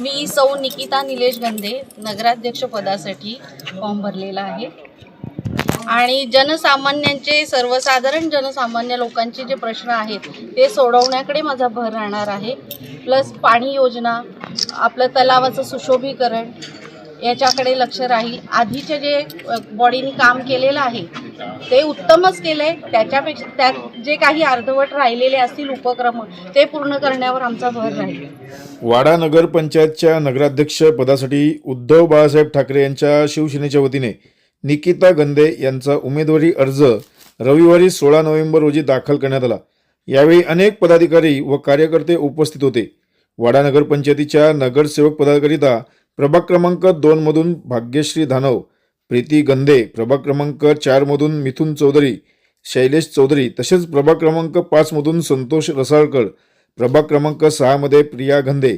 मी सौ निकिता निलेश गंधे नगराध्यक्ष पदासाठी फॉर्म भरलेला आहे. आणि जनसामान्यांचे सर्वसाधारण जनसामान्य लोकांचे जे प्रश्न आहेत ते सोडवण्याकडे माझा भर राहणार आहे. प्लस पाणी योजना आपलं तलावाचं सुशोभीकरण याच्याकडे लक्ष राहील. आधीचे जे बॉडीने काम केलेलं आहे ते उत्तमच केलं त्याच्यापेक्षा त्यात जे काही अर्धवट राहिलेले असतील उपक्रम ते पूर्ण करण्यावर आमचा भर राहील. वाडा नगरपंचायतच्या नगराध्यक्ष पदासाठी उद्धव बाळासाहेब ठाकरे यांच्या शिवसेनेच्या वतीने निकिता गंदे यांचा उमेदवारी अर्ज रविवारी सोळा नोव्हेंबर रोजी दाखल करण्यात आला. यावेळी अनेक पदाधिकारी व कार्यकर्ते उपस्थित होते. वाडा नगरपंचायतीच्या नगरसेवक पदाकरिता प्रभाग क्रमांक दोनमधून भाग्यश्री धानव प्रीती गंदे प्रभाग क्रमांक चारमधून मिथुन चौधरी शैलेश चौधरी तसेच प्रभाग क्रमांक पाचमधून संतोष रसाळकर प्रभाग क्रमांक सहामध्ये प्रिया गंधे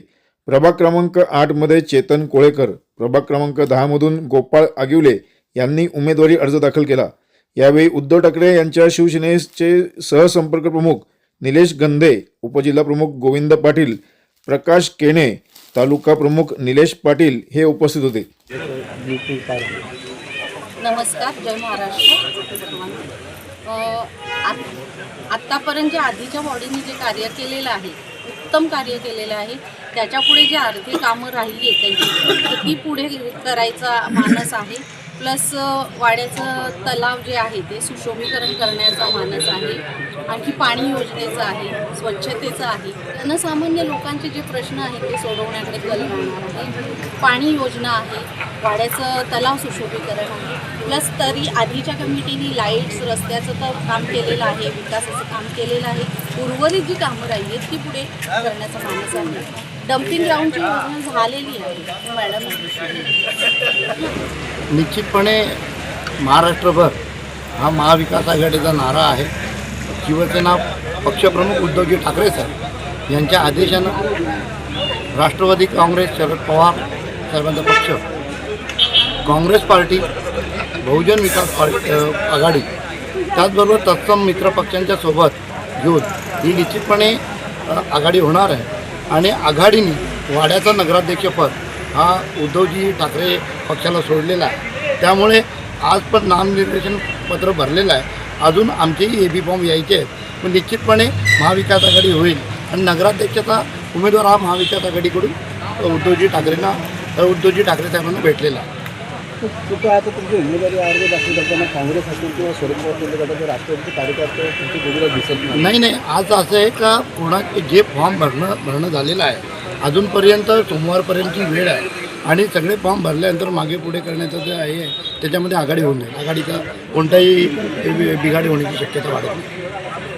प्रभाग क्रमांक आठमध्ये चेतन कोळेकर प्रभाग क्रमांक दहामधून गोपाळ आगिवले यांनी उमेदवारी अर्ज दाखल केला. यावेळी उद्धव ठाकरे यांच्या शिवसेनेचे सहसंपर्क प्रमुख निलेश गंधे उपजिल्हा प्रमुख गोविंद पाटील प्रकाश केणे तालुका प्रमुख निलेश पाटील हे उपस्थित होते. नमस्कार जय महाराष्ट्र. अ, आत्तापर्यंत जे आधीच्या बॉडीने जे कार्य केलेलं आहे उत्तम कार्य केलेलं आहे त्याच्यापुढे जे आर्थिक कामं राहिली आहेत त्यांची ती पुढे करायचा मानस आहे. प्लस वाड्याचं तलाव जे आहे ते सुशोभीकरण करण्याचा मानस आहे. आणखी पाणी योजनेचं आहे स्वच्छतेचं आहे. जनसामान्य लोकांचे जे प्रश्न आहेत ते सोडवण्याकडे कल राहणार आहे. पाणी योजना आहे वाड्याचं तलाव सुशोभीकरण आहे. प्लस तरी आधीच्या कमिटीने लाईट्स रस्त्याचं तर काम केलेलं आहे विकासाचं काम केलेलं आहे. उर्वरित जी कामं राहिली आहेत ती पुढे करण्याचा मानस आहे. डम्पिंग ग्राउंडची योजना झालेली आहे मॅडम निश्चितपणे महाराष्ट्रभर हा महाविकास आघाडीचा नारा आहे. शिवसेना पक्षप्रमुख उद्धवजी ठाकरे साहेब यांच्या आदेशानं राष्ट्रवादी काँग्रेस शरद पवार साहेबांचा पक्ष काँग्रेस पार्टी बहुजन विकास पार्टी आघाडी त्याचबरोबर तत्सम मित्र पक्षांच्या सोबत घेऊन ही निश्चितपणे आघाडी होणार आहे. आणि आघाडीने वाड्याचं नगराध्यक्षपद हा उद्धवजी ठाकरे पक्षाला सोडलेला आहे. त्यामुळे आज पण नामनिर्देशन पत्र भरलेलं आहे. अजून आमचेही ए बी फॉर्म यायचे आहेत. पण निश्चितपणे महाविकास आघाडी होईल. आणि नगराध्यक्षाचा उमेदवार हा महाविकास आघाडीकडून उद्धवजी ठाकरेंना उद्धवजी ठाकरे साहेबांना भेटलेला आहे. कुठं आता तुमची उमेदवारी अर्ज दाखल करताना काँग्रेस असेल किंवा शरद पवार केंद्र गटाचे राष्ट्रवादीचे कार्यकर्ते तुमची दिसत नाही. नाही नाही. आज असं आहे का कोणा जे फॉर्म भरणं भरणं झालेलं आहे अजूनपर्यंत सोमवारपर्यंतची वेळ आहे. आणि सगळे फॉर्म भरल्यानंतर मागे पुढे करण्याचं जे आहे त्याच्यामध्ये आघाडी होऊन जाईल आघाडीचा कोणताही बि- बिघाडी होण्याची शक्यता वाढत नाही.